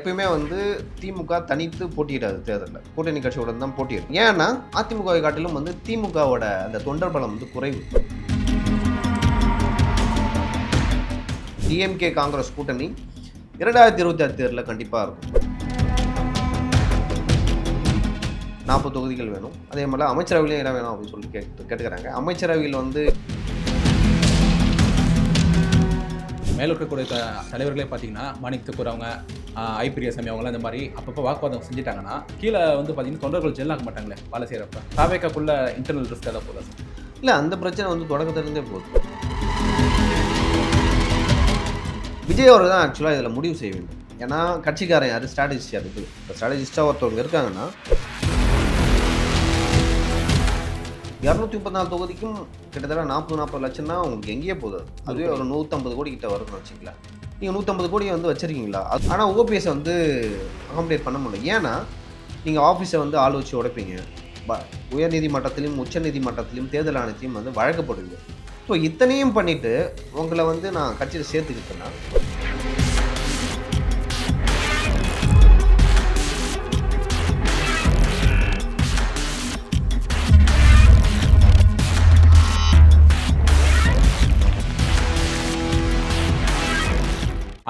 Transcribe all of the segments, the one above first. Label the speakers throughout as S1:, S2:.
S1: எப்பயுமே வந்து திமுக தனித்து போட்டியிடாது தேர்தலில். கூட்டணி கட்சியோட தான் போட்டியிடும் ஏன்னா அதிமுகவை காட்டிலும் வந்து திமுகவோட அந்த தொண்டர் பலம் வந்து குறைவு. டிஎம்கே காங்கிரஸ் கூட்டணி இரண்டாயிரத்தி இருபத்தி ஆறு தேர்தலில் கண்டிப்பாக இருக்கும். நாற்பது தொகுதிகள் வேணும். அதே மாதிரி அமைச்சரவையிலும் இடம் வேணும் அப்படின்னு சொல்லி கேட்டு கேட்டுக்கிறாங்க. அமைச்சரவையில் வந்து
S2: மேலே இருக்கக்கூடிய தலைவர்களே பார்த்தீங்கன்னா மாணிக் தக்கூர் அவங்க ஐ. பிரியசாமி அவங்களாம் இந்த மாதிரி அப்பப்போ வாக்குவாதம் செஞ்சுட்டாங்கன்னா கீழே வந்து பார்த்தீங்கன்னா தொண்டர்கள் ஜெல்லாக மாட்டாங்களே வேலை செய்கிறப்ப தாவேக்காக்குள்ள இன்டர்னல் ரிஸ்க் ஏதாவது போல சார்
S1: இல்லை அந்த பிரச்சனை வந்து தொடக்கத்திலிருந்தே போகுது. விஜய் அவர் தான் ஆக்சுவலாக இதில் முடிவு செய்ய வேண்டும். ஏன்னா கட்சிக்காரன் யார்? ஸ்ட்ராட்டஜிஸ்ட் யார்? இருக்குது இப்போ ஸ்ட்ராட்டஜிஸ்டாக ஒருத்தவங்க இருக்காங்கன்னா இரநூத்தி முப்பத்தி நாலு தொகுதிக்கும் கிட்டத்தட்ட நாற்பது நாற்பது லட்சம் தான் உங்களுக்கு எங்கேயே போகுது. அது. அதுவே ஒரு நூற்றம்பது கோடி கிட்ட வரும்னு வச்சுக்கலாம் நீங்கள் நூற்றம்பது கோடியை வந்து வச்சுருக்கீங்களா? அது ஆனால் ஓபிஎஸை வந்து அகாமடேட் பண்ண முடியல. ஏன்னா நீங்கள் ஆஃபீஸை வந்து ஆள் வச்சு உடைப்பீங்க. ப- உயர்நீதிமன்றத்திலும் உச்சநீதிமன்றத்திலும் தேர்தல் ஆணையத்தையும் வந்து வழக்கப்படுவீங்க ஸோ இத்தனையும் பண்ணிட்டு உங்களை வந்து நான் கட்சியில் சேர்த்துக்கிட்டேன்னா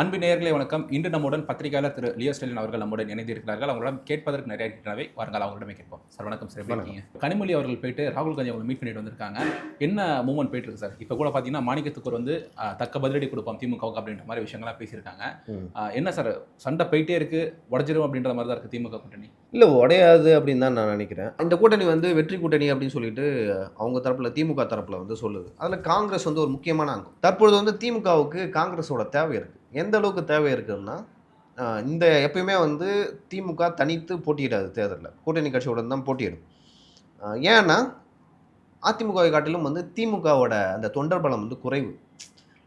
S2: அன்பு நேயர்களே வணக்கம். இன்று நம்முடன் பத்திரிகையாளர் திரு லியோ ஸ்டெலின் அவர்கள் நம்முடன் இணைந்திருக்கிறார்கள். அவங்களிடம் கேட்பதற்கு நிறைய இருக்கிறவை வாருங்கள். அவங்களிடமே கேட்போம். சார் வணக்கம். சார் எப்படி இருக்கீங்க? கனிமொழி அவர்கள் போயிட்டு ராகுல் காந்தி அவங்களை மீட் பண்ணிட்டு வந்திருக்காங்க. என்ன மூவ்மெண்ட் போயிட்டு இருக்கு சார்? இப்போ கூட பார்த்தீங்கன்னா மாணிக்கத்துக்கு வந்து தக்க பதிலடி கொடுப்போம் திமுகவுக்கு அப்படின்ற மாதிரி விஷயங்கள்லாம் பேசியிருக்காங்க. என்ன சார்? சண்டை போயிட்டே இருக்கு உடஞ்சிரும் அப்படின்ற மாதிரி தான் இருக்கு திமுக கூட்டணி.
S1: இல்லை உடையாது அப்படின்னு தான் நான் நினைக்கிறேன். இந்த கூட்டணி வந்து வெற்றி கூட்டணி அப்படின்னு சொல்லிட்டு அவங்க தரப்பில் திமுக தரப்பில் வந்து சொல்லுது. அதில் காங்கிரஸ் வந்து ஒரு முக்கியமான அங்கம். தற்பொழுது வந்து திமுகவுக்கு காங்கிரஸோட தேவை இருக்குது எந்த அளவுக்கு தேவை இருக்குன்னா இந்த எப்பயுமே வந்து திமுக தனித்து போட்டியிடாது தேர்தலில். கூட்டணி கட்சியோட தான் போட்டியிடும். ஏன்னா அதிமுகவை காட்டிலும் வந்து திமுகவோட அந்த தொண்டர் பலம் வந்து குறைவு.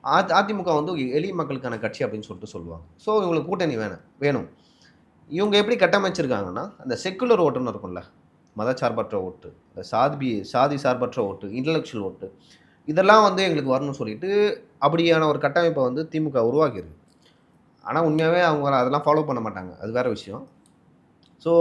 S1: அ- அதிமுக வந்து எளிய மக்களுக்கான கட்சி அப்படின்னு சொல்லிட்டு சொல்லுவாங்க. ஸோ இவங்களுக்கு கூட்டணி வேணும் வேணும். இவங்க எப்படி கட்டமைச்சிருக்காங்கன்னா அந்த செக்குலர் ஓட்டுன்னு இருக்கும்ல மதச்சார்பற்ற ஓட்டு சாதி சாதி சார்பற்ற ஓட்டு இன்டலெக்சுவல் ஓட்டு இதெல்லாம் வந்து எங்களுக்கு வரணும்னு சொல்லிட்டு அப்படியான ஒரு கட்டமைப்பை வந்து திமுக உருவாக்கியிருக்கு. ஆனால் உண்மையாகவே அவங்க அதெல்லாம் ஃபாலோ பண்ண மாட்டாங்க. அது வேற விஷயம். ஸோ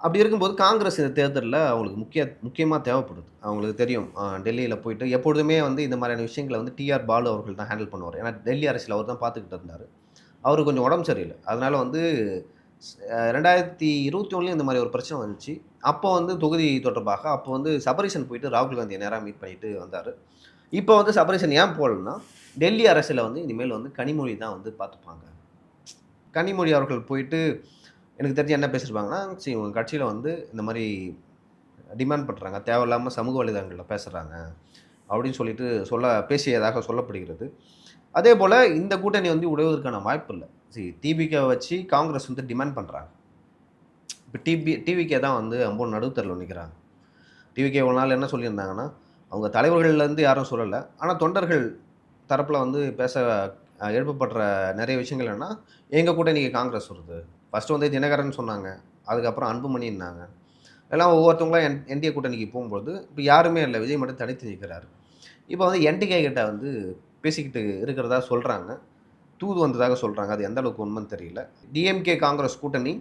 S1: அப்படி இருக்கும்போது காங்கிரஸ் இந்த தேர்தலில் அவங்களுக்கு முக்கிய முக்கியமாக தேவைப்படுது. அவங்களுக்கு தெரியும். டெல்லியில் போயிட்டு எப்பொழுதுமே வந்து இந்த மாதிரியான விஷயங்களை வந்து டிஆர் பாலு அவர்கள் தான் ஹேண்டில் பண்ணுவார். ஏன்னா டெல்லி அரசியல் அவர் தான் பார்த்துக்கிட்டு இருந்தார். அவர் கொஞ்சம் உடம்பு சரியில்லை. அதனால் வந்து ரெண்டாயிரத்தி இருபத்தி ஒன்றுலேயும் இந்த மாதிரி ஒரு பிரச்சனை வந்துச்சு. அப்போ வந்து தொகுதி தொடர்பாக அப்போ வந்து சபரிசன் போயிட்டு ராகுல் காந்தியை நேராக மீட் பண்ணிட்டு வந்தார். இப்போ வந்து சபரிசன் ஏன் போகலன்னா டெல்லி அரசில் வந்து இனிமேல் வந்து கனிமொழி தான் வந்து பார்த்துப்பாங்க. கனிமொழி அவர்கள் போயிட்டு எனக்கு தெரிஞ்சு என்ன பேசியிருப்பாங்கன்னா சரி உங்கள் கட்சியில் வந்து இந்த மாதிரி டிமாண்ட் பண்ணுறாங்க தேவையில்லாமல் சமூக வலைதளங்களில் பேசுகிறாங்க அப்படின்னு சொல்லிட்டு சொல்ல பேசியதாக சொல்லப்படுகிறது. அதே போல் இந்த கூட்டணி வந்து உடைவதற்கான வாய்ப்பு இல்லை. சரி டிபிகே வச்சு காங்கிரஸ் வந்து டிமாண்ட் பண்ணுறாங்க இப்போ டிபி டிவிகே தான் வந்து ரொம்ப நடுத்தரில் நிற்கிறாங்க டிவிகே ஒரு நாள் என்ன சொல்லியிருந்தாங்கன்னா அவங்க தலைவர்கள்லேருந்து யாரும் சொல்லலை. ஆனால் தொண்டர்கள் தரப்பில் வந்து பேச எழுப்பப்படுற நிறைய விஷயங்கள் என்னன்னா எங்கள் கூட இன்றைக்கி காங்கிரஸ் வருது? ஃபஸ்ட்டு வந்து தினகரன் சொன்னாங்க. அதுக்கப்புறம் அன்புமணின்னாங்க. எல்லாம் ஒவ்வொருத்தவங்களும் என் என்டிஏ கூட்டணிக்கு போகும்போது இப்போ யாருமே இல்லை. விஜய் மட்டும் தனித்து நிற்கிறாரு இப்போ வந்து என்டிகே கிட்ட வந்து பேசிக்கிட்டு இருக்கிறதா சொல்கிறாங்க தூது வந்ததாக சொல்கிறாங்க அது எந்த அளவுக்கு உண்மைன்னு தெரியல. டிஎம்கே காங்கிரஸ் கூட்டணி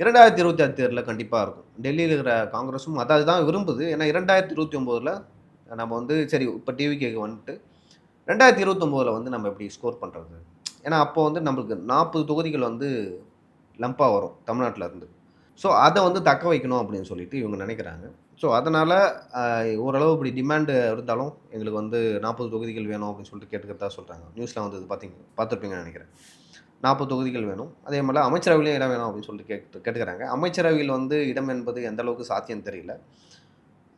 S1: இரண்டாயிரத்தி இருபத்தி ஆறு தேர்தலில் கண்டிப்பாக இருக்கும். டெல்லியில் இருக்கிற காங்கிரஸும் அதாவது தான் விரும்புது. ஏன்னா இரண்டாயிரத்தி இருபத்தி ஒம்போதில் நம்ம வந்து சரி இப்போ டிவிகேக்கு வந்துட்டு ரெண்டாயிரத்தி இருபத்தொம்போதில் வந்து நம்ம எப்படி ஸ்கோர் பண்ணுறது ஏன்னா அப்போ வந்து நம்மளுக்கு நாற்பது தொகுதிகள் வந்து லம்பாக வரும் தமிழ்நாட்டில் இருந்து. ஸோ அதை வந்து தக்க வைக்கணும் அப்படின்னு சொல்லிட்டு இவங்க நினைக்கிறாங்க. ஸோ அதனால் ஓரளவு இப்படி டிமாண்டு இருந்தாலும் எங்களுக்கு வந்து நாற்பது தொகுதிகள் வேணும் அப்படின்னு சொல்லிட்டு கேட்டுக்கிறதா சொல்கிறாங்க நியூஸில் வந்து இது பார்த்தீங்க பார்த்துருப்பீங்கன்னு நினைக்கிறேன். நாற்பது தொகுதிகள் வேணும். அதே மாதிரி அமைச்சரவையிலும் இடம் வேணும் அப்படின்னு சொல்லிட்டு கேட்டு கேட்டுக்கிறாங்க. அமைச்சரவையில் வந்து இடம் என்பது எந்த அளவுக்கு சாத்தியம் தெரியல.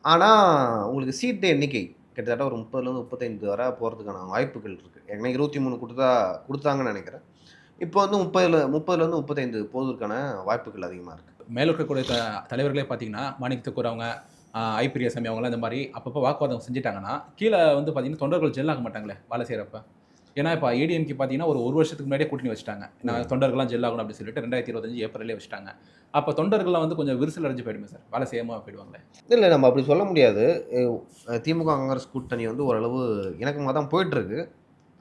S1: ஆனால் உங்களுக்கு சீட்டு எண்ணிக்கை கிட்டத்தட்ட ஒரு முப்பதுலேருந்து முப்பத்தைந்து வரை போகிறதுக்கான வாய்ப்புகள் இருக்குது ஏன்னா இருபத்தி மூணு கொடுத்தா கொடுத்தாங்கன்னு நினைக்கிறேன். இப்போ வந்து முப்பதில் முப்பதுலேருந்து முப்பத்தைந்து போவதற்கான வாய்ப்புகள் அதிகமாக இருக்குது
S2: மேல இருக்கக்கூடிய த- தலைவர்களே பார்த்தீங்கன்னா மாணிக் தக்கூர் அவங்க ஐ. பிரியசாமி அவங்களாம் இந்த மாதிரி அப்பப்போ வாக்குவாதம் செஞ்சுட்டாங்கன்னா கீழே வந்து பார்த்தீங்கன்னா தொண்டர்கள் ஜெல்லாக மாட்டாங்களே வேலை செய்கிறப்ப ஏன்னா இப்போ ஏடிஎம்கே பார்த்தீங்கன்னா ஒரு ஒரு வருஷத்துக்கு முன்னாடியே கூட்டணி வச்சுட்டாங்க. நான் தொண்டர்கள்லாம் ஜெல்லாகணும் அப்படின்னு சொல்லிட்டு ரெண்டாயிரத்தி இருபத்தஞ்சு ஏப்ரல்லே வச்சுட்டாங்க. அப்போ தொண்டர்கள்லாம் வந்து கொஞ்சம் விரிசல் அடைஞ்சு போயிடுமே சார் வேலை செய்யாமல் போயிடுவாங்களே.
S1: இல்லை நம்ம அப்படி சொல்ல முடியாது. திமுக காங்கிரஸ் கூட்டணி வந்து ஓரளவு இணக்கமாக தான் போயிட்டுருக்கு.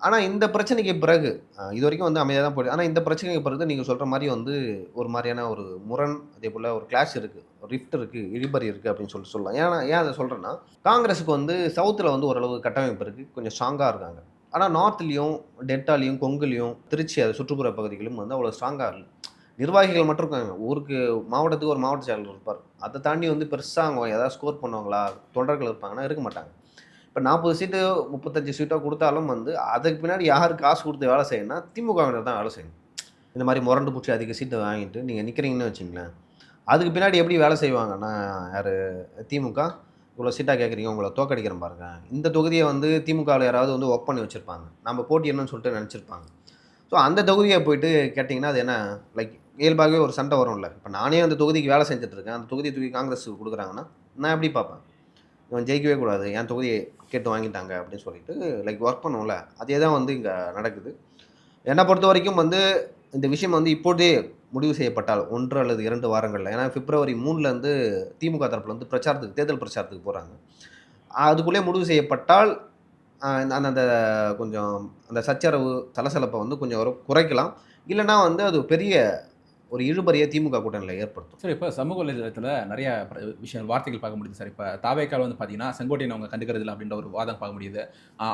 S1: ஆனால் இந்த பிரச்சனைக்கு பிறகு இது வரைக்கும் வந்து அமைதியாக தான் போயிடுது ஆனால் இந்த பிரச்சனைக்கு பிறகு நீங்கள் சொல்கிற மாதிரி வந்து ஒரு மாதிரியான ஒரு முரண் அதே போல் ஒரு கிளாஷ் இருக்குது ஒரு ரிஃப்ட் இருக்குது இழிபறி இருக்குது அப்படின்னு சொல்லிட்டு சொல்லலாம். ஏன்னா ஏன் அதை சொல்கிறேன்னா காங்கிரஸுக்கு வந்து சவுத்தில் வந்து ஓரளவு கட்டமைப்பு இருக்குது கொஞ்சம் ஸ்ட்ராங்காக இருக்காங்க. ஆனால் நார்த்லேயும் டெல்டாலையும் கொங்குலையும் திருச்சி அது சுற்றுப்புற பகுதிகளும் வந்து அவ்வளோ ஸ்ட்ராங்காக இல்லை. நிர்வாகிகள் மட்டும் இருக்காங்க. ஊருக்கு மாவட்டத்துக்கு ஒரு மாவட்ட செயலர் இருப்பார். அதை தாண்டி வந்து பெருசாக அவங்க ஏதாவது ஸ்கோர் பண்ணுவாங்களா தொண்டர்கள் இருப்பாங்கன்னா இருக்க மாட்டாங்க. இப்போ நாற்பது சீட்டு முப்பத்தஞ்சு சீட்டாக கொடுத்தாலும் வந்து அதுக்கு பின்னாடி யார் காசு கொடுத்து வேலை செய்யணும்னா திமுகவினர் தான் வேலை செய்யணும். இந்த மாதிரி முரண்டு பூச்சி அதிக சீட்டை வாங்கிட்டு நீங்கள் நிற்கிறீங்கன்னு வச்சுங்களேன். அதுக்கு பின்னாடி எப்படி வேலை செய்வாங்கன்னா யார்? திமுக? இவ்வளோ சீட்டாக கேட்குறீங்க உங்களை தோக்கடிக்கிறேன் பாருங்க. இந்த தொகுதியை வந்து திமுகவில் யாராவது வந்து ஒர்க் பண்ணி வச்சுருப்பாங்க. நம்ம போட்டி என்னன்னு சொல்லிட்டு நினச்சிருப்பாங்க. ஸோ அந்த தொகுதியை போயிட்டு கேட்டிங்கன்னா அது என்ன? லைக் இயல்பாகவே ஒரு சண்டை வரும்ல. இப்போ நானே அந்த தொகுதிக்கு வேலை செஞ்சுட்ருக்கேன் அந்த தொகுதியை தூக்கி காங்கிரஸுக்கு கொடுக்குறாங்கன்னா நான் எப்படி பார்ப்பேன்? இவன் ஜெயிக்கவே கூடாது. என் தொகுதியை கேட்டு வாங்கிட்டாங்க அப்படின்னு சொல்லிட்டு லைக் ஒர்க் பண்ணுவோம்ல அதே தான் வந்து இங்கே நடக்குது. என்னை பொறுத்த வரைக்கும் வந்து இந்த விஷயம் வந்து இப்போதே முடிவு செய்யப்பட்டால் ஒன்று அல்லது இரண்டு வாரங்களில் ஏன்னா பிப்ரவரி மூணுலேருந்து திமுக தரப்பில் வந்து பிரச்சாரத்துக்கு தேர்தல் பிரச்சாரத்துக்கு போகிறாங்க அதுக்குள்ளே முடிவு செய்யப்பட்டால் அந்த அந்த கொஞ்சம் அந்த சச்சரவு சலசலப்பை வந்து கொஞ்சம் குறைக்கலாம். இல்லைன்னா வந்து அது பெரிய ஒரு இழுபறியை திமுக கூட்டணியில் ஏற்படுத்தும்.
S2: சார் இப்போ சமூக வலைதளத்தில் நிறைய விஷயம் வார்த்தைகள் பார்க்க முடியுது சார். இப்போ தாவேக்கால் வந்து பார்த்தீங்கன்னா செங்கோட்டையன் அவங்க கண்டுக்கிறது இல்லை அப்படின்ற ஒரு வாதம் பார்க்க முடியுது.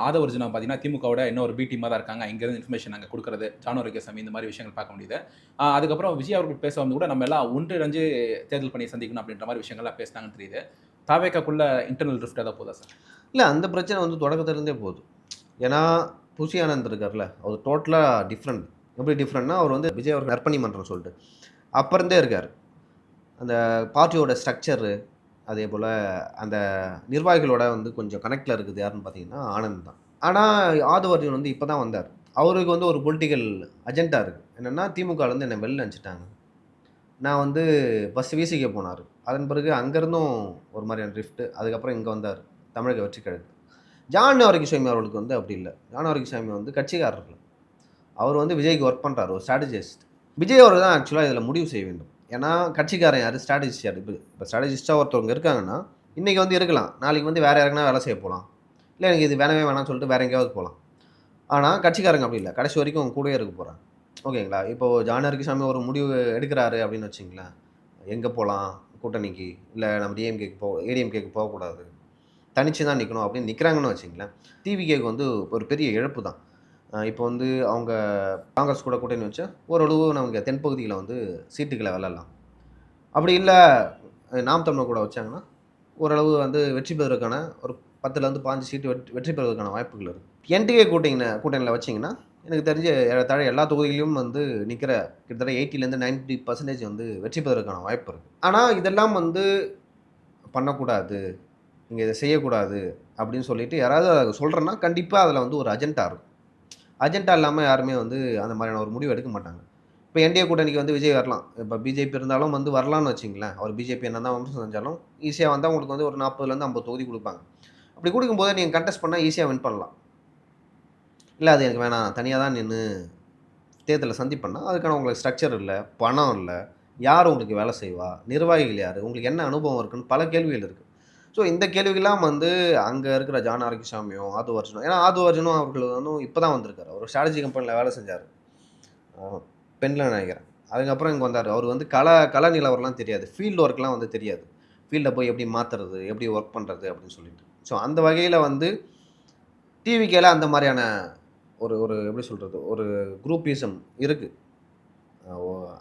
S2: ஆத ஒரிஜினா பார்த்தீங்கன்னா திமுகவோட இன்னொரு பி டீமாக தான் இருக்காங்க. இங்கேருந்து இன்ஃபர்மேஷன் அங்கே கொடுக்குறது ஜானோரிகசாமி இந்த மாதிரி விஷயங்கள் பார்க்க முடியுது. அதுக்கப்புறம் விஜய் அவர்கள் பேச வந்து கூட நம்ம எல்லாம் ஒன்றிணைஞ்சு தேர்தல் பணியை சந்திக்கணும் அப்படின்ற மாதிரி விஷயங்கள்லாம் பேசினாங்கன்னு தெரியுது. தாவேக்காக்குள்ள இன்டர்னல் ரிஃப்ட் ஏதாவது போதா சார்?
S1: இல்லை அந்த பிரச்சனை வந்து தொடக்கத்திலேருந்தே போகுது. ஏன்னா புஷி ஆனந்த் இருக்கார்ல அவர் டோட்டலாக டிஃப்ரெண்ட் எப்படி டிஃப்ரெண்ட்னா அவர் வந்து விஜய் அவர் நற்பணி மன்றம் சொல்லிட்டு. அப்புறந்தே இருக்கார். அந்த பார்ட்டியோட ஸ்ட்ரக்சரு அதே போல் அந்த நிர்வாகிகளோட வந்து கொஞ்சம் கனெக்டில் இருக்குது யாருன்னு பார்த்தீங்கன்னா ஆனந்த் தான். ஆனால் ஆதவர்ஜன் வந்து இப்போ தான் வந்தார். அவருக்கு வந்து ஒரு பொலிட்டிக்கல் அஜெண்டா இருக்குது என்னென்னா திமுகலேருந்து என்னை வெளில அனுப்பிச்சிட்டாங்க. நான் வந்து ஃபஸ்ட்டு வீசிக்க போனார். அதன் பிறகு அங்கேருந்தும் ஒரு மாதிரியான ட்ரிஃப்ட்டு அதுக்கப்புறம் இங்கே வந்தார். தமிழக வெற்றி கழகம் ஜான் ஆரோக்கியசாமி அவர்களுக்கு வந்து அப்படி இல்லை. ஜான் ஆரோக்கியசாமி வந்து கட்சிக்காரர்கள். அவர் வந்து விஜய்க்கு ஒர்க் பண்ணுறாரு ஒரு ஸ்ட்ராட்டஜிஸ்ட் விஜய் அவர் தான் ஆக்சுவலாக இதில் முடிவு செய்ய வேண்டும். ஏன்னா கட்சிக்காரன் யார்? ஸ்ட்ராட்டஜிஸ்ட் யார்? இப்போ இப்போ ஸ்ட்ராட்டஜிஸ்ட்டாக ஒருத்தவங்க இருக்காங்கன்னா இன்றைக்கி வந்து இருக்கலாம். நாளைக்கு வந்து வேறு யாருக்குன்னா வேலை செய்ய போகலாம். இல்லை எனக்கு இது வேணவே வேணாம்னு சொல்லிட்டு வேறு எங்கேயாவது போகலாம். ஆனால் கட்சிக்காரங்க அப்படி இல்லை. கடைசி வரைக்கும் அவங்க கூடவே இருக்க போகிறாங்க ஓகேங்களா? இப்போது ஜானகிசாமி ஒரு முடிவு எடுக்கிறாரு அப்படின்னு வச்சிங்களேன் எங்கே போகலாம்? கூட்டணிக்கு. இல்லை நம்ம டிஎம்கேக்கு போ ஏடிஎம்கேக்கு போகக்கூடாது. தனிச்சு தான் நிற்கணும் அப்படின்னு நிற்கிறாங்கன்னு வச்சிங்களேன் டிவிகேக்கு வந்து ஒரு பெரிய இழப்பு தான். இப்போ வந்து அவங்க காங்கிரஸ் கூட கூட்டணி வச்சா ஓரளவு நமக்கு தென்பகுதியில் வந்து சீட்டுகளை விளாட்லாம் அப்படி இல்லை நாம் தமிழர் கூட வச்சாங்கன்னா ஓரளவு வந்து வெற்றி பெறுவதற்கான ஒரு பத்துலேருந்து பாஞ்சு சீட்டு வெற்றி வெற்றி பெறுவதற்கான வாய்ப்புகள் இருக்குது என்டிஏ கூட்டணி கூட்டணியில் வச்சிங்கன்னா எனக்கு தெரிஞ்ச ஏறத்தாழ எல்லா தொகுதிகளிலும் வந்து நிற்கிற கிட்டத்தட்ட எயிட்டிலேருந்து நைன்டி பர்சன்டேஜ் வந்து வெற்றி பெறுவதற்கான வாய்ப்பு இருக்குது ஆனால் இதெல்லாம் வந்து பண்ணக்கூடாது. நீங்கள் இதை செய்யக்கூடாது அப்படின்னு சொல்லிட்டு யாராவது அதை சொல்கிறேன்னா கண்டிப்பாக அதில் வந்து ஒரு அஜெண்டா இருக்கும். அஜெண்டா இல்லாமல் யாருமே வந்து அந்த மாதிரியான ஒரு முடிவு எடுக்க மாட்டாங்க. இப்போ என்டிஏ கூட்டணிக்கு வந்து விஜய் வரலாம். இப்போ பிஜேபி இருந்தாலும் வந்து வரலாம்னு வச்சிங்களேன். அவர் பிஜேபி என்ன தான் வம்சம் செஞ்சாலும் ஈஸியாக வந்தால் உங்களுக்கு வந்து ஒரு நாற்பதுலேருந்து ஐம்பது தொகுதி கொடுப்பாங்க. அப்படி கொடுக்கும்போது நீங்கள் கண்டெஸ்ட் பண்ணால் ஈஸியாக வின் பண்ணலாம். இல்லை அது எனக்கு வேணாம். தனியாக தான் நின்று தேர்தலில் சந்திப்பேன்னா அதுக்கான உங்களுக்கு ஸ்ட்ரக்சர் இல்லை பணம் இல்லை யார் உங்களுக்கு வேலை செய்வா நிர்வாகிகள் யார் உங்களுக்கு என்ன அனுபவம் இருக்குன்னு பல கேள்விகள் இருக்குது ஸோ இந்த கேள்விக்கெல்லாம் வந்து அங்கே இருக்கிற ஜான் ஆரோக்கியசாமியும் ஆது அர்ஜுனும் ஏன்னா ஆது அர்ஜுனும் அவர்கள் வந்து இப்போ தான் வந்திருக்காரு ஒரு ஸ்ட்ராட்டஜி கம்பெனியில் வேலை செஞ்சார். பெண்ணில் நினைக்கிறேன். அதுக்கப்புறம் இங்கே வந்தார். அவர் வந்து கல கல நிலவரம்லாம் தெரியாது. ஃபீல்டு ஒர்க்லாம் வந்து தெரியாது. ஃபீல்டை போய் எப்படி மாற்றுறது எப்படி ஒர்க் பண்ணுறது அப்படின்னு சொல்லிட்டு. ஸோ அந்த வகையில் வந்து டிவிக்கேல அந்த மாதிரியான ஒரு ஒரு எப்படி சொல்கிறது ஒரு குரூப்பிசம் இருக்குது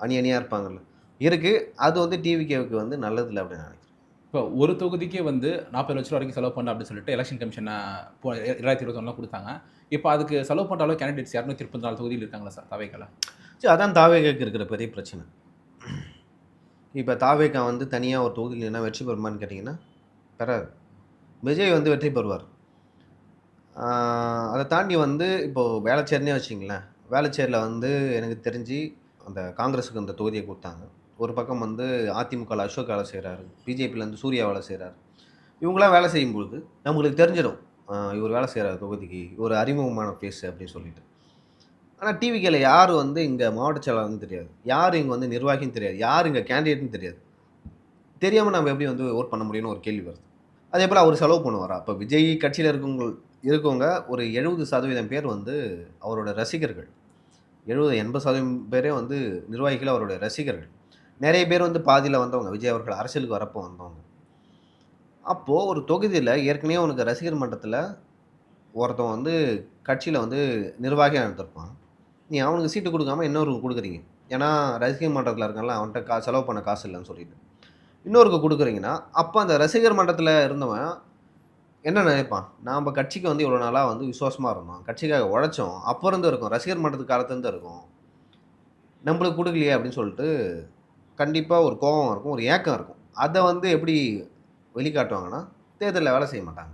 S1: அணி அணியாக இருப்பாங்கல்ல. இருக்குது அது வந்து டிவிகேவுக்கு வந்து நல்லதில்லை அப்படின்னு நினைக்கிறேன்.
S2: இப்போ ஒரு தொகுதிக்கே வந்து நாற்பது லட்ச ரூபா வரைக்கும் செலவு பண்ண அப்படின்னு சொல்லிட்டு எலெக்ஷன் கமிஷனை போ ரெண்டாயிரத்தி இருபத்தொன்னுலாம் கொடுத்தாங்க. இப்போ அதுக்கு செலவு பண்ணுற அளவு கேண்டிடேட்ஸ் இரநூத்தி முப்பத்தி நாலு தொகுதியில் இருக்காங்களா சார் தவைக்கல?
S1: சரி அதான் தாவேக்கு இருக்கிற பெரிய பிரச்சனை. இப்போ தாவேகா வந்து தனியாக ஒரு தொகுதியில் என்ன வெற்றி பெறுமான்னு கேட்டிங்கன்னா பெறாது. விஜய் வந்து வெற்றி பெறுவார். அதை தாண்டி வந்து இப்போது வேலைச்சேர்னே வச்சிங்களேன் வேலைச்சேரில் வந்து எனக்கு தெரிஞ்சு அந்த காங்கிரஸுக்கு அந்த தொகுதியை கொடுத்தாங்க. ஒரு பக்கம் வந்து அதிமுகவில் அசோக் வேலை செய்கிறாரு பிஜேபியிலேருந்து சூர்யா வேலை செய்கிறாரு இவங்களாம் வேலை செய்யும் பொழுது நம்மளுக்கு தெரிஞ்சிடும் இவர் வேலை செய்கிற தொகுதிக்கு ஒரு அறிமுகமான பேஸ் அப்படின்னு சொல்லிட்டு. ஆனால் டிவிக்கில் யார் வந்து இங்கே மாவட்ட செயலாளர்னு தெரியாது. யார் இங்கே வந்து நிர்வாகின்னு தெரியாது. யார் இங்கே கேண்டிடேட்னு தெரியாது. தெரியாமல் நம்ம எப்படி வந்து ஓட் பண்ண முடியும்னு ஒரு கேள்வி வருது. அதே போல் அவர் செலவு பண்ணுவார்? அப்போ விஜய் கட்சியில் இருக்கவங்க இருக்கவங்க ஒரு எழுபது சதவீதம் பேர் வந்து அவரோட ரசிகர்கள். எழுபது எண்பது சதவீதம் பேரே வந்து நிர்வாகிகள் அவரோட ரசிகர்கள். நிறைய பேர் வந்து பாதியில் வந்தவங்க விஜய் அவர்கள் அரசியலுக்கு வரப்போ வந்தவங்க. அப்போது ஒரு தொகுதியில் ஏற்கனவே உனக்கு ரசிகர் மன்றத்தில் ஒருத்தன் வந்து கட்சியில் வந்து நிர்வாகியாக இருந்திருப்பான். நீ அவனுக்கு சீட்டு கொடுக்காம இன்னொருக்கு கொடுக்குறீங்க. ஏன்னா ரசிகர் மன்றத்தில் இருக்கான்ல அவன்கிட்ட கா செலவு பண்ண காசு இல்லைன்னு சொல்லிட்டு. இன்னொருக்கு கொடுக்குறீங்கன்னா அப்போ அந்த ரசிகர் மன்றத்தில் இருந்தவன் என்ன நினைப்பான்? நாம் கட்சிக்கு வந்து இவ்வளோ நாளாக வந்து விசுவாசமாக இருந்தோம். கட்சிக்காக உழைச்சோம். அப்போ இருந்து இருக்கும். ரசிகர் மன்றத்து காலத்துலேருந்து இருக்கும். நம்மளுக்கு கொடுக்கலையே அப்படின்னு சொல்லிட்டு கண்டிப்பாக ஒரு கோபம் இருக்கும் ஒரு ஏக்கம் இருக்கும். அதை வந்து எப்படி வெளிக்காட்டுவாங்கன்னா தேர்தலில் வேலை செய்ய மாட்டாங்க.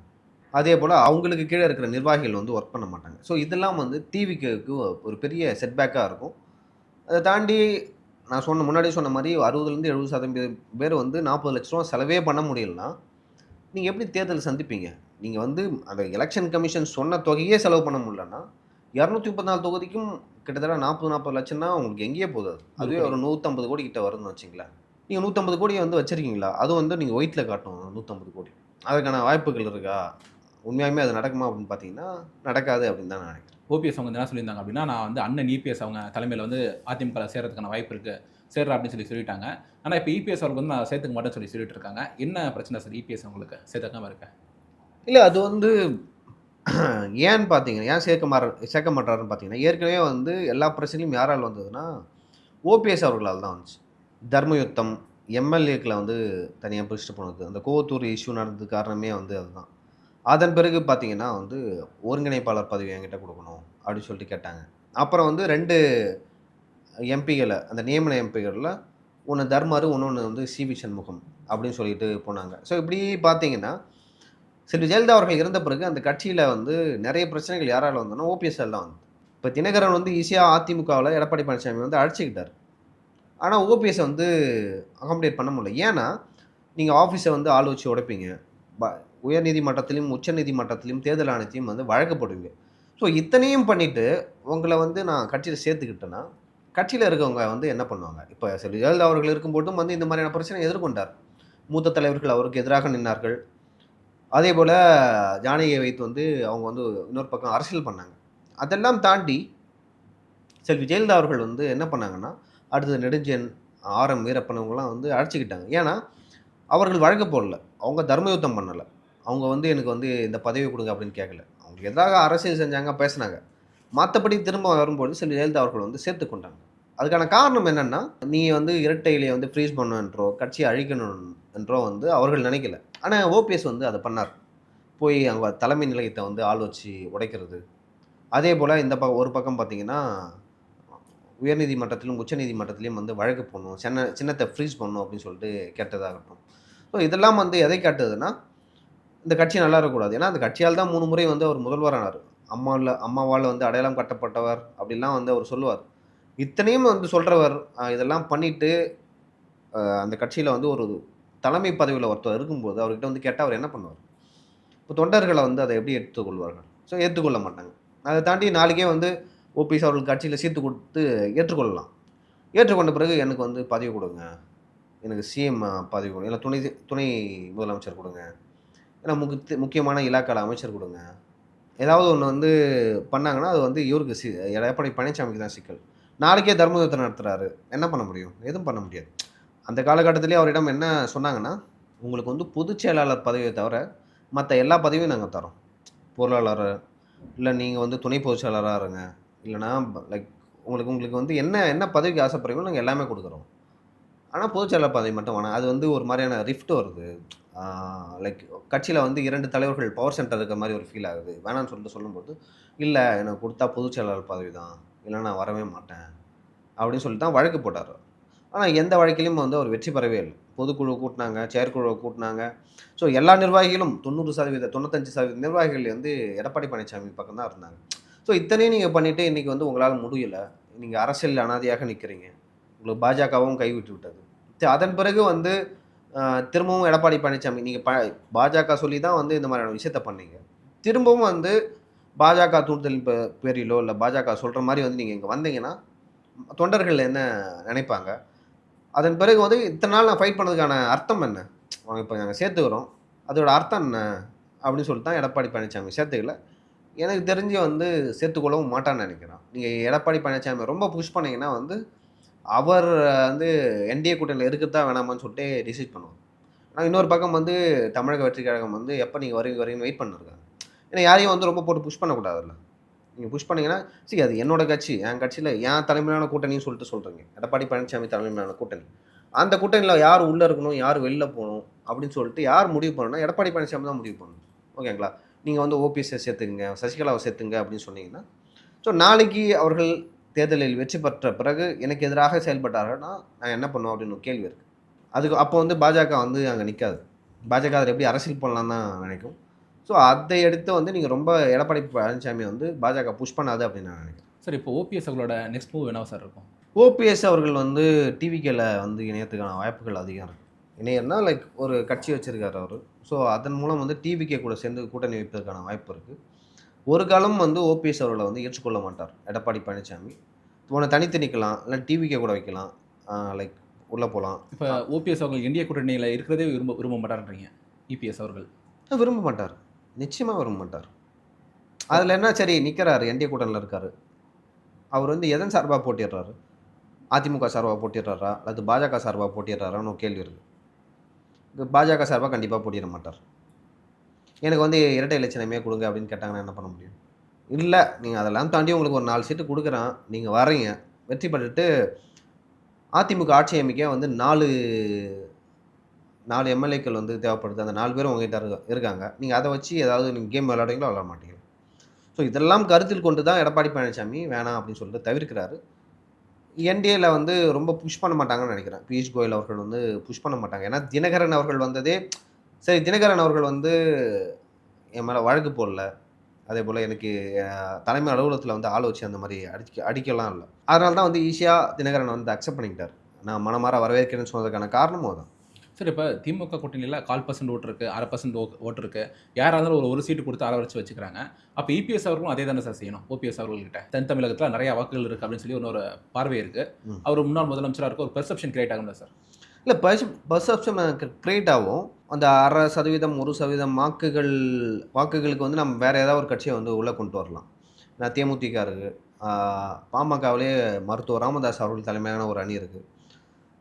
S1: அதே போல் அவங்களுக்கு கீழே இருக்கிற நிர்வாகிகள் வந்து ஒர்க் பண்ண மாட்டாங்க. ஸோ இதெல்லாம் வந்து டிவிக்கு ஒரு பெரிய செட்பேக்காக இருக்கும். அதை தாண்டி நான் சொன்ன முன்னாடி சொன்ன மாதிரி அறுபதுலேருந்து எழுபது சதவீதம் பேர் வந்து நாற்பது லட்ச ரூபா செலவே பண்ண முடியலன்னா நீங்கள் எப்படி தேர்தல் சந்திப்பீங்க? நீங்கள் வந்து அந்த எலெக்ஷன் கமிஷன் சொன்ன தொகையே செலவு பண்ண முடியலன்னா இரநூத்தி முப்பத்தி நாலு தொகுதிக்கும் கிட்டத்தட்ட நாற்பது நாற்பது லட்சம்னா உங்களுக்கு எங்கேயே போகுது அது. அதுவே ஒரு நூற்றம்பது கோடி கிட்ட வருதுன்னு வச்சிங்களேன் நீங்கள் நூற்றம்பது கோடி வந்து வச்சுருக்கீங்களா? அது வந்து நீங்கள் ஒயிட்டில் காட்டணும் நூற்றம்பது கோடி. அதுக்கான வாய்ப்புகள் இருக்கா? உண்மையாலுமே அது நடக்குமா அப்படின்னு பார்த்தீங்கன்னா நடக்காது அப்படின்னு தான் நான் நினைக்கிறேன்.
S2: ஓபிஎஸ் அவங்க என்ன சொல்லியிருந்தாங்க அப்படின்னா நான் வந்து அண்ணன் இபிஎஸ் அவங்க தலைமையில் வந்து அதிமுக சேர்றதுக்கான வாய்ப்பு இருக்கு. சேர்ற அப்படின்னு சொல்லி சொல்லிட்டாங்க. ஆனால் இப்போ இபிஎஸ் அவருக்கு வந்து நான் சேர்த்துக்க மாட்டேன்னு சொல்லி சொல்லிட்டு இருக்காங்க. என்ன பிரச்சனை சார் இபிஎஸ் உங்களுக்கு சேர்த்துக்காம இருக்க.
S1: இல்லை அது வந்து ஏன்னு பார்த்தீங்கன்னா ஏன் சேர்க்க மாற சேர்க்க மாட்டாருன்னு பார்த்தீங்கன்னா ஏற்கனவே வந்து எல்லா பிரச்சனையும் யாரால் வந்ததுன்னா ஓபிஎஸ் அவர்களால் தான் வந்துச்சு. தர்மயுத்தம் எம்எல்ஏக்களை வந்து தனியாக பிரிச்சுட்டு போனது அந்த கோவத்தூர் இஷ்யூ நடந்தது காரணமே வந்து அதுதான். அதன் பிறகு பார்த்தீங்கன்னா வந்து ஒருங்கிணைப்பாளர் பதவி என்கிட்ட கொடுக்கணும் அப்படின்னு சொல்லிட்டு கேட்டாங்க. அப்புறம் வந்து ரெண்டு எம்பிகளை அந்த நியமன எம்பிகளில் ஒன்று தர்மாரு இன்னொன்று வந்து சிவி சண்முகம் அப்படின்னு சொல்லிட்டு போனாங்க. ஸோ இப்படி பார்த்தீங்கன்னா செல்வி ஜெயலலிதா அவர்கள் இருந்த பிறகு அந்த கட்சியில் வந்து நிறைய பிரச்சனைகள் யாரால் வந்தோன்னா ஓபிஎஸ்எல் தான் வந்து இப்போ தினகரன் வந்து ஈஸியாக அதிமுகவில் எடப்பாடி பழனிசாமி வந்து அழைச்சிக்கிட்டார். ஆனால் ஓபிஎஸ் வந்து அகாமடேட் பண்ண முடியல. ஏன்னா நீங்கள் ஆஃபீஸை வந்து ஆள் வச்சு உடைப்பீங்க. ப உயர்நீதிமன்றத்திலையும் உச்சநீதிமன்றத்திலையும் தேர்தல் ஆணையத்தையும் வந்து வழக்கப்படுவீங்க. ஸோ இத்தனையும் பண்ணிவிட்டு உங்களை வந்து நான் கட்சியில் சேர்த்துக்கிட்டேன்னா கட்சியில் இருக்கவங்க வந்து என்ன பண்ணுவாங்க? இப்போ செல்வி ஜெயலலிதா அவர்கள் இருக்கும்போதும் வந்து இந்த மாதிரியான பிரச்சனை எதிர்கொண்டார். மூத்த தலைவர்கள் அவருக்கு எதிராக நின்னார்கள். அதே போல் ஜானகியை வைத்து வந்து அவங்க வந்து இன்னொரு பக்கம் அரசியல் பண்ணாங்க. அதெல்லாம் தாண்டி செல்வி ஜெயலலிதா அவர்கள் வந்து என்ன பண்ணாங்கன்னா அடுத்தது நெடுஞ்சென் ஆர் எம் வீரப்பன் இவங்கெல்லாம் வந்து அழைச்சிக்கிட்டாங்க. ஏன்னா அவர்கள் வழக்கு போடல. அவங்க தர்மயுத்தம் பண்ணலை. அவங்க வந்து எனக்கு வந்து இந்த பதவி கொடுங்க அப்படின்னு கேட்கல. அவங்களுக்கு எதாக அரசியல் செஞ்சாங்க பேசினாங்க. மற்றபடி திரும்ப வரும்போது செல்வி ஜெயலலிதா அவர்கள் வந்து சேர்த்து கொண்டாங்க. அதுக்கான காரணம் என்னென்னா நீ வந்து இரட்டையிலே வந்து ஃப்ரீஸ் பண்ணுன்றோ கட்சியை அழிக்கணும் என்றோ வந்து அவர்கள் நினைக்கல. ஆனால் ஓபிஎஸ் வந்து அதை பண்ணார். போய் அவங்க தலைமை நிலையத்தை வந்து ஆள் வச்சு உடைக்கிறது. அதே போல் இந்த பக்கம் ஒரு பக்கம் பார்த்தீங்கன்னா உயர்நீதிமன்றத்திலும் உச்சநீதிமன்றத்திலையும் வந்து வழக்கு போடணும். சின்ன சின்னத்தை ஃப்ரீஸ் பண்ணணும் அப்படின்னு சொல்லிட்டு கேட்டதாகட்டும். ஸோ இதெல்லாம் வந்து எதை காட்டுதுன்னா இந்த கட்சி நல்லா இருக்கக்கூடாது. ஏன்னா அந்த கட்சியால் தான் மூணு முறை வந்து அவர் முதல்வரானார். அம்மாவில் அம்மாவால் வந்து அடையாளம் கட்டப்பட்டவர் அப்படிலாம் வந்து அவர் சொல்லுவார். இத்தனையும் வந்து சொல்கிறவர் இதெல்லாம் பண்ணிட்டு அந்த கட்சியில் வந்து ஒரு தலைமை பதவியில் ஒருத்தர் இருக்கும்போது அவர்கிட்ட வந்து கேட்டால் அவர் என்ன பண்ணுவார்? இப்போ தொண்டர்களை வந்து அதை எப்படி ஏற்றுக்கொள்வார்கள்? ஸோ ஏற்றுக்கொள்ள மாட்டாங்க. அதை தாண்டி நாளைக்கே வந்து ஓபிஎஸ் அவர்கள் கட்சியில் சீர்த்து கொடுத்து ஏற்றுக்கொள்ளலாம். ஏற்றுக்கொண்ட பிறகு எனக்கு வந்து பதவி கொடுங்க. எனக்கு சிஎம் பதவி கொடுங்க. இல்லை துணை துணை முதலமைச்சர் கொடுங்க. ஏன்னா முக்கிய முக்கியமான இலாக்கால அமைச்சர் கொடுங்க. ஏதாவது ஒன்று வந்து பண்ணாங்கன்னா அது வந்து இவருக்கு சி எடப்பாடி பழனிசாமிக்கு தான் சிக்கல். நாளைக்கே தர்மயுத்தம் நடத்துகிறாரு என்ன பண்ண முடியும்? எதுவும் பண்ண முடியாது. அந்த காலகட்டத்திலே அவரிடம் என்ன சொன்னாங்கன்னா உங்களுக்கு வந்து பொதுச் செயலாளர் பதவியை தவிர மற்ற எல்லா பதவியும் நாங்கள் தரோம் பொருளாளர் இல்லை நீங்கள் வந்து துணை பொதுச் செயலாளராக இருங்க. இல்லைனா லைக் உங்களுக்கு உங்களுக்கு வந்து என்ன என்ன பதவிக்கு ஆசைப்படுறீங்களோ நாங்கள் எல்லாமே கொடுக்குறோம். ஆனால் பொதுச் செயலாளர் பதவி மட்டும் வேணாம். அது வந்து ஒரு மாதிரியான ரிஃப்ட் வருது. லைக் கட்சியில் வந்து இரண்டு தலைவர்கள் பவர் சென்டர் இருக்கிற மாதிரி ஒரு ஃபீல் ஆகுது. வேணாம்னு சொல்லிட்டு சொல்லும்போது இல்லை எனக்கு கொடுத்தா பொதுச் செயலாளர் பதவி தான் இல்லை நான் வரவே மாட்டேன். அப்படின்னு சொல்லிட்டு தான் வழக்கு போட்டார். ஆனால் எந்த வழக்கிலையும் வந்து அவர் வெற்றி பெறவே இல்லை. பொதுக்குழு கூட்டினாங்க செயற்குழுவை கூட்டினாங்க. ஸோ எல்லா நிர்வாகிகளும் தொண்ணூறு சதவீத தொண்ணூத்தஞ்சு சதவீத நிர்வாகிகள் வந்து எடப்பாடி பழனிசாமி பக்கம் தான் இருந்தாங்க. ஸோ இத்தனையும் நீங்கள் பண்ணிவிட்டு இன்றைக்கி வந்து உங்களால் முடியல. நீங்கள் அரசியல் அனாதையாக நிற்கிறீங்க உங்களுக்கு பாஜகவும் கைவிட்டு விட்டது. அதன் பிறகு வந்து திரும்பவும் எடப்பாடி பழனிசாமி நீங்கள் ப பாஜக சொல்லி தான் வந்து இந்த மாதிரியான விஷயத்த பண்ணீங்க. திரும்பவும் வந்து பாஜக தூண்டுதல் பேரிலோ இல்லை பாஜக சொல்கிற மாதிரி வந்து நீங்கள் இங்கே வந்தீங்கன்னா தொண்டர்கள் என்ன நினைப்பாங்க? அதன் பிறகு வந்து இத்தனை நாள் நான் ஃபைட் பண்ணதுக்கான அர்த்தம் என்ன? இப்போ நாங்கள் சேர்த்துக்கிறோம். அதோட அர்த்தம் என்ன? அப்படின்னு சொல்லிட்டு தான் எடப்பாடி பழனிசாமி சேர்த்துக்கல. எனக்கு தெரிஞ்சு வந்து சேர்த்துக்கொள்ளவும் மாட்டான்னு நினைக்கிறேன். நீங்கள் எடப்பாடி பழனிசாமி ரொம்ப புஷ் பண்ணீங்கன்னா வந்து அவர் வந்து என்டிஏ கூட்டணியில் இருக்கிறதா வேணாமான்னு சொல்லிட்டு டிசைட் பண்ணுவோம் ஆனால் இன்னொரு பக்கம் வந்து தமிழக வெற்றி கழகம் வந்து எப்போ நீங்கள் வரீங்க வரீங்கன்னு வெயிட் பண்ணிருக்காங்க ஏன்னா யாரையும் வந்து ரொம்ப போட்டு புஷ் பண்ணக்கூடாதுல்ல. நீங்கள் புஷ் பண்ணீங்கன்னா சரி அது என்னோட கட்சி என் கட்சியில் என் தலைமையிலான கூட்டணின்னு சொல்லிட்டு சொல்கிறீங்க எடப்பாடி பழனிசாமி தலைமையிலான கூட்டணி. அந்த கூட்டணியில் யார் உள்ளே இருக்கணும் யார் வெளில போகணும் அப்படின்னு சொல்லிட்டு யார் முடிவு பண்ணணும்னா எடப்பாடி பழனிசாமி தான் முடிவு பண்ணணும். ஓகேங்களா நீங்கள் வந்து ஓபிஎஸ்ஸை சேர்த்துங்க சசிகலாவை சேர்த்துங்க அப்படின்னு சொன்னீங்கன்னா ஸோ நாளைக்கு அவர்கள் தேர்தலில் வெற்றி பெற்ற பிறகு எனக்கு எதிராக செயல்பட்டார்கள்னா நான் என்ன பண்ணுவேன் அப்படின்னு கேள்வி இருக்குது அதுக்கு அப்போ வந்து பாஜக வந்து அங்கே நிற்காது பாஜக அதில் எப்படி அரசியல் பண்ணலாம் தான் நினைக்கும். ஸோ அதை எடுத்து வந்து நீங்கள் ரொம்ப எடப்பாடி பழனிசாமி வந்து பாஜக புஷ் பண்ணாது அப்படின்னு நான் நினைக்கிறேன்.
S2: சார் இப்போ ஓபிஎஸ் அவங்களோட நெக்ஸ்ட் மூவ் என்னவா சார் இருக்கும்?
S1: ஓபிஎஸ் அவர்கள் வந்து டிவிக்கேல வந்து இணையத்துக்கான வாய்ப்புகள் அதிகம் இருக்குது இணையர்னா லைக் ஒரு கட்சி வச்சிருக்காரு அவர். ஸோ அதன் மூலம் வந்து டிவிகே கூட சேர்ந்து கூட்டணி வைப்பதற்கான வாய்ப்பு இருக்குது ஒரு காலம் வந்து ஓபிஎஸ் அவர்களை வந்து ஏற்றுக்கொள்ள மாட்டார் எடப்பாடி பழனிசாமி. உன்னை தனித்து நிற்கலாம் இல்லை டிவிக்கே கூட வைக்கலாம். லைக் உள்ளே போகலாம்
S2: இப்போ ஓபிஎஸ் அவங்க இந்திய கூட்டணியில் இருக்கிறதே விரும்ப விரும்ப மாட்டாருன்றீங்க இபிஎஸ் அவர்கள்?
S1: விரும்ப மாட்டார். நிச்சயமாக வர மாட்டார். அதில் என்ன சரி நிற்கிறாரு என்டிஏ கூட்டணியில் இருக்காரு. அவர் வந்து எதன் சார்பாக போட்டிடுறாரு அதிமுக சார்பாக போட்டிடுறாரா அல்லது பாஜக சார்பாக போட்டிடுறாரான்னு ஒரு கேள்வி இருக்குது பாஜக சார்பாக கண்டிப்பாக போட்டிட மாட்டார். எனக்கு வந்து இரட்டை இலட்சணமே கொடுங்க அப்படின்னு கேட்டாங்கன்னா என்ன பண்ண முடியும்? இல்லை நீங்கள் அதெல்லாம் தாண்டி உங்களுக்கு ஒரு நாலு சீட்டு கொடுக்குறான். நீங்கள் வரீங்க. வெற்றி பெற்றுட்டு அதிமுக ஆட்சி அமைக்க வந்து நாலு நாலு எம்எல்ஏக்கள் வந்து தேவைப்படுது. அந்த நாலு பேரும் உங்ககிட்ட இருக்க இருக்காங்க. நீங்கள் அதை வச்சு ஏதாவது நீங்கள் கேம் விளையாடுங்களோ விளாட மாட்டீங்க. ஸோ இதெல்லாம் கருத்தில் கொண்டு தான் எடப்பாடி பழனிசாமி வேணாம் அப்படின்னு சொல்லிட்டு தவிர்க்கிறாரு. என்டிஏல வந்து ரொம்ப புஷ் பண்ண மாட்டாங்கன்னு நினைக்கிறேன். பியூஷ் கோயல் அவர்கள் வந்து புஷ் பண்ண மாட்டாங்க. ஏன்னா தினகரன் அவர்கள் வந்ததே சரி தினகரன் அவர்கள் வந்து என் மேலே வழக்கு போடல. அதே போல் எனக்கு தலைமை அலுவலகத்தில் வந்து ஆள் வச்சு அந்த மாதிரி அடிக்க அடிக்கலாம் இல்லை. அதனால தான் வந்து ஈஸியாக தினகரன் வந்து அக்செப்ட் பண்ணிக்கிட்டார். நான் மனமாற வரவேற்கிறேன்னு சொன்னதுக்கான காரணமும் அதான்.
S2: சார் இப்போ திமுக கூட்டணியில் கால் பர்சன்ட் ஓட்டு இருக்கு அரை பர்சன்ட் ஓட்டு இருக்கு. யாராக இருந்தாலும் ஒரு ஒரு சீட்டு கொடுத்து ஆள வச்சு வச்சுக்கிறாங்க. அப்போ இபிஎஸ் அவர்களும் அதே தானே சார் செய்யணும் ஓபிஎஸ் அவர்கள்கிட்ட. தென் தமிழகத்தில் நிறைய வாக்குகள் இருக்கு அப்படின்னு சொல்லி இன்னொரு பார்வை இருக்கு.
S1: ம்.
S2: அவர் முன்னாள் முதலமைச்சராக இருக்க ஒரு பெர்செப்ஷன் கிரியேட் ஆகும்ல சார்
S1: இல்லை பர்ஸ் பர்செப்ஷன் கிரியேட் ஆகும். அந்த அரை சதவீதம் ஒரு சதவீதம் வாக்குகள் வாக்குகளுக்கு வந்து நம்ம வேறு ஏதாவது ஒரு கட்சியை வந்து உள்ளே கொண்டு வரலாம். நான் தேமுதிக இருக்குது பாமகவிலே மருத்துவர் ராமதாஸ் அவர்கள் தலைமையான ஒரு அணி இருக்குது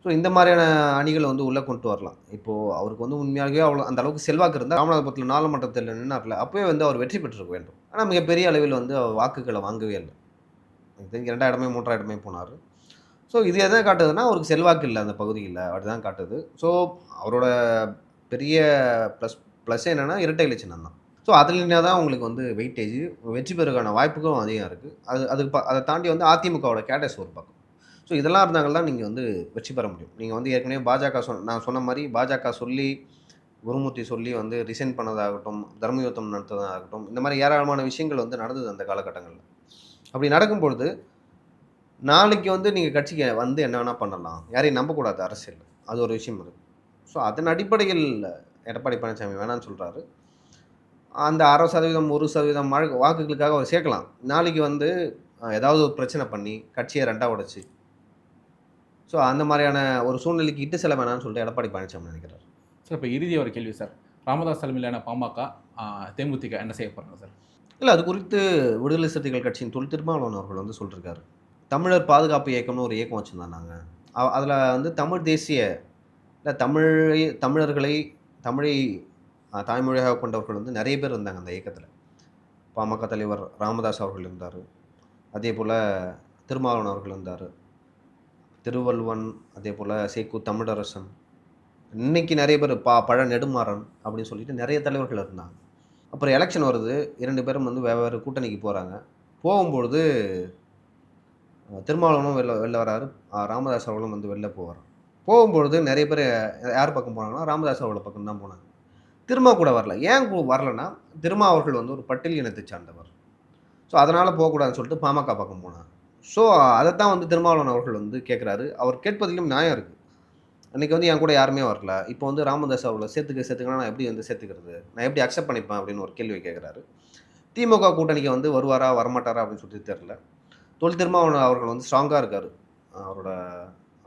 S1: ஸோ இந்த மாதிரியான அணிகளை வந்து உள்ளே கொண்டு வரலாம். இப்போது அவருக்கு வந்து உண்மையாகவே அவ்வளோ அந்த அளவுக்கு செல்வாக்கு இருந்தால் ராமநாதபுரத்தில் நாடாளுமன்றத்தில் நின்னார்ல அப்போயே வந்து அவர் வெற்றி பெற்றிருக்க வேண்டும். ஆனால் மிகப்பெரிய அளவில் வந்து அவர் வாக்குகளை வாங்கவே இல்லை. எனக்கு இடமே மூன்றாம் இடமே போனார். ஸோ இது எதை காட்டுதுன்னா அவருக்கு செல்வாக்கு இல்லை அந்த பகுதியில். அப்படிதான் காட்டுது. ஸோ அவரோட பெரிய ப்ளஸ் ப்ளஸ் என்னென்னா இரட்டை இலச்சினம் தான். ஸோ அதுல தான் உங்களுக்கு வந்து வெயிட்டேஜ் வெற்றி பெறுவதற்கான வாய்ப்புகளும் அதிகம் இருக்குது அது அதுக்கு அதை தாண்டி வந்து அதிமுகவோட கேட்டஸ் ஒரு பக்கம். ஸோ இதெல்லாம் இருந்தாங்கன்னா நீங்கள் வந்து வெற்றி பெற முடியும். நீங்கள் வந்து ஏற்கனவே பாஜக சொன்ன நான் சொன்ன மாதிரி பாஜக சொல்லி குருமூர்த்தி சொல்லி வந்து ரிசைன் பண்ணதாகட்டும் தர்மயுத்தம் நடத்ததாகட்டும் இந்த மாதிரி ஏராளமான விஷயங்கள் வந்து நடந்தது அந்த காலகட்டங்களில். அப்படி நடக்கும்பொழுது நாளைக்கு வந்து நீங்கள் கட்சிக்கு வந்து என்ன வேணால் பண்ணலாம். யாரையும் நம்பக்கூடாது அரசியல் அது ஒரு விஷயம் இருக்குது ஸோ அதன் அடிப்படையில் எடப்பாடி பழனிசாமி வேணான்னு சொல்கிறாரு அந்த அரை சதவீதம் ஒரு சதவீதம் வாக்குகளுக்காக அவர் சேர்க்கலாம். நாளைக்கு வந்து ஏதாவது ஒரு பிரச்சனை பண்ணி கட்சியை ரெண்டாக உடைச்சு ஸோ அந்த மாதிரியான ஒரு சூழ்நிலைக்கு இட்டு செல்ல வேணாம்னு சொல்லிட்டு எடப்பாடி பழனிசாமி நினைக்கிறார்.
S2: சார் இப்போ இறுதி ஒரு கேள்வி சார். ராமதாஸ் தலைமையிலான பாமக தேமுதிக என்ன செய்ய போகிறாங்க சார்?
S1: இல்லை அது குறித்து விடுதலை சிறுத்தைகள் கட்சியின் தொல் திருமாவளவன் அவர்கள் வந்து சொல்லியிருக்காரு தமிழர் பாதுகாப்பு இயக்கம்னு ஒரு இயக்கம் வச்சுருந்தோம் நாங்கள் அதில் வந்து தமிழ் தேசிய இல்லை தமிழை தமிழர்களை தமிழை தாய்மொழியாக கொண்டவர்கள் வந்து நிறைய பேர் இருந்தாங்க அந்த இயக்கத்தில். பாமக தலைவர் ராமதாஸ் அவர்கள் இருந்தார். அதே போல் திருமாவளவன் அவர்கள் இருந்தார். திருவள்ளுவன் அதே போல் சேக்கு தமிழரசன். இன்னைக்கு நிறைய பேர் பா பழ நெடுமாறன் அப்படின்னு சொல்லிட்டு நிறைய தலைவர்கள் இருந்தாங்க. அப்புறம் எலெக்ஷன் வருது. இரண்டு பேரும் வந்து வெவ்வேறு கூட்டணிக்கு போகிறாங்க போகும்பொழுது திருமாவளவனும் வெளில வெளில வராரு. ராமதாஸ் அவர்களும் வந்து வெளில போவார். போகும்பொழுது நிறைய பேர் யார் பக்கம் போனாங்கன்னா ராமதாஸ் அவர்கள பக்கம் தான் போனாங்க. திருமா கூட வரல. ஏன் வரலன்னா திருமா அவர்கள் வந்து ஒரு பட்டியல் இனத்தை சார்ந்தவர். ஸோ அதனால் போகக்கூடாதுன்னு சொல்லிட்டு பாமக பக்கம் போனாங்க. ஸோ அதைத்தான் வந்து திருமாவளவன் அவர்கள் வந்து கேட்குறாரு அவர் கேட்பதிலும் நியாயம் இருக்குது அன்றைக்கி வந்து என் கூட யாருமே வரல. இப்போ வந்து ராமதாஸ் அவர்களை சேர்த்துக்க சேர்த்துக்கனா நான் எப்படி வந்து சேர்த்துக்கிறது? நான் எப்படி அக்செப்ட் பண்ணிப்பேன் அப்படின்னு ஒரு கேள்வி கேட்குறாரு திமுக கூட்டணிக்கு வந்து வருவாரா வரமாட்டாரா அப்படின்னு சொல்லிட்டு தெரில தொழில் திருமாவளவன் அவர்கள் வந்து ஸ்ட்ராங்காக இருக்கார். அவரோட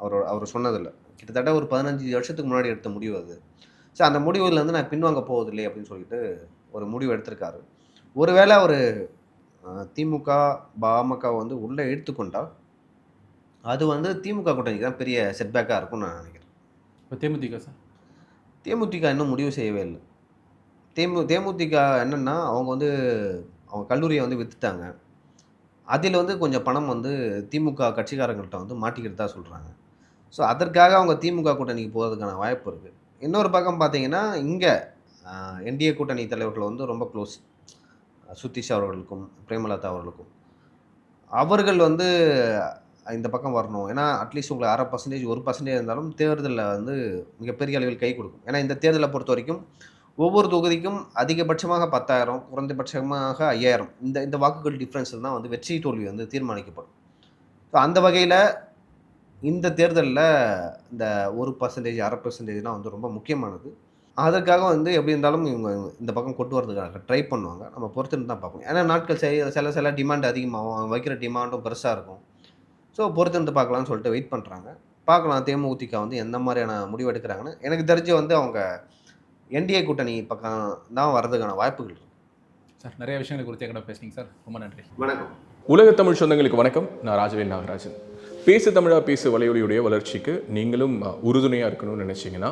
S1: அவரோட அவர் சொன்னதில்லை. கிட்டத்தட்ட ஒரு பதினஞ்சு வருஷத்துக்கு முன்னாடி எடுத்த முடிவு அது. ஸோ அந்த முடிவுலேருந்து நான் பின்வாங்க போவதில்லை அப்படின்னு சொல்லிட்டு ஒரு முடிவு எடுத்திருக்காரு. ஒருவேளை அவர் திமுக பாமக வந்து உள்ளே எடுத்துக்கொண்டால் அது வந்து திமுக கூட்டணிக்கு தான் பெரிய செட்பேக்காக இருக்கும்னு நான் நினைக்கிறேன்.
S2: இப்போ தேமுதிக சார்?
S1: தேமுதிக இன்னும் முடிவு செய்யவே இல்லை. தேமு தேமுதிக என்னென்னா அவங்க வந்து அவங்க கல்லூரியை வந்து விற்றுட்டாங்க அதில் வந்து கொஞ்சம் பணம் வந்து திமுக கட்சிக்காரங்கள்ட்ட வந்து மாட்டிக்கிறதா சொல்கிறாங்க ஸோ அதற்காக அவங்க திமுக கூட்டணிக்கு போகிறதுக்கான வாய்ப்பு இருக்குது இன்னொரு பக்கம் பார்த்தீங்கன்னா இங்கே என்டிஏ கூட்டணி தலைவர்கள் வந்து ரொம்ப க்ளோஸ் சுதீஷ் அவர்களுக்கும் பிரேமலதா அவர்களுக்கும். அவர்கள் வந்து இந்த பக்கம் வரணும். ஏன்னா அட்லீஸ்ட் உங்களுக்கு அரை பர்சன்டேஜ் ஒரு பர்சன்டேஜ் இருந்தாலும் தேர்தலில் வந்து மிகப்பெரிய அளவில் கை கொடுக்கும். ஏன்னா இந்த தேர்தலை பொறுத்த வரைக்கும் ஒவ்வொரு தொகுதிக்கும் அதிகபட்சமாக பத்தாயிரம் குறைந்தபட்சமாக ஐயாயிரம். இந்த இந்த வாக்குகள் டிஃப்ரென்ஸில் தான் வந்து வெற்றி தோல்வி வந்து தீர்மானிக்கப்படும். ஸோ அந்த வகையில் இந்த தேர்தலில் இந்த ஒரு பர்சன்டேஜ் அரை பர்சன்டேஜ்லாம் வந்து ரொம்ப முக்கியமானது. அதற்காக வந்து எப்படி இருந்தாலும் இவங்க இந்த பக்கம் கொண்டு வரதுக்காக ட்ரை பண்ணுவாங்க. நம்ம பொறுத்துன்னு தான் பார்க்கணும். ஏன்னா நாட்கள் சில சில சில டிமாண்ட் அதிகமாகும். அவங்க வைக்கிற டிமாண்டும் பெருசாக இருக்கும். ஸோ பொறுத்திருந்து பார்க்கலாம்னு சொல்லிட்டு வெயிட் பண்ணுறாங்க பார்க்கலாம். தேமுதிக வந்து எந்த மாதிரியான முடிவு எடுக்கிறாங்கன்னு. எனக்கு தெரிஞ்சு வந்து அவங்க என்டிஏ கூட்டணி பக்கம் தான் வர்றதுக்கான வாய்ப்புகள் இருக்கு.
S2: சார் நிறைய விஷயங்களை குறித்து எங்கிட்ட பேசுனீங்க. சார் ரொம்ப நன்றி.
S1: வணக்கம்.
S3: உலக தமிழ் சொந்தங்களுக்கு வணக்கம். நான் ராஜவேல் நாகராஜன். பேசு தமிழா பேசு வலையொலியுடைய வளர்ச்சிக்கு நீங்களும் உறுதுணையாக இருக்கணும்னு நினச்சிங்கன்னா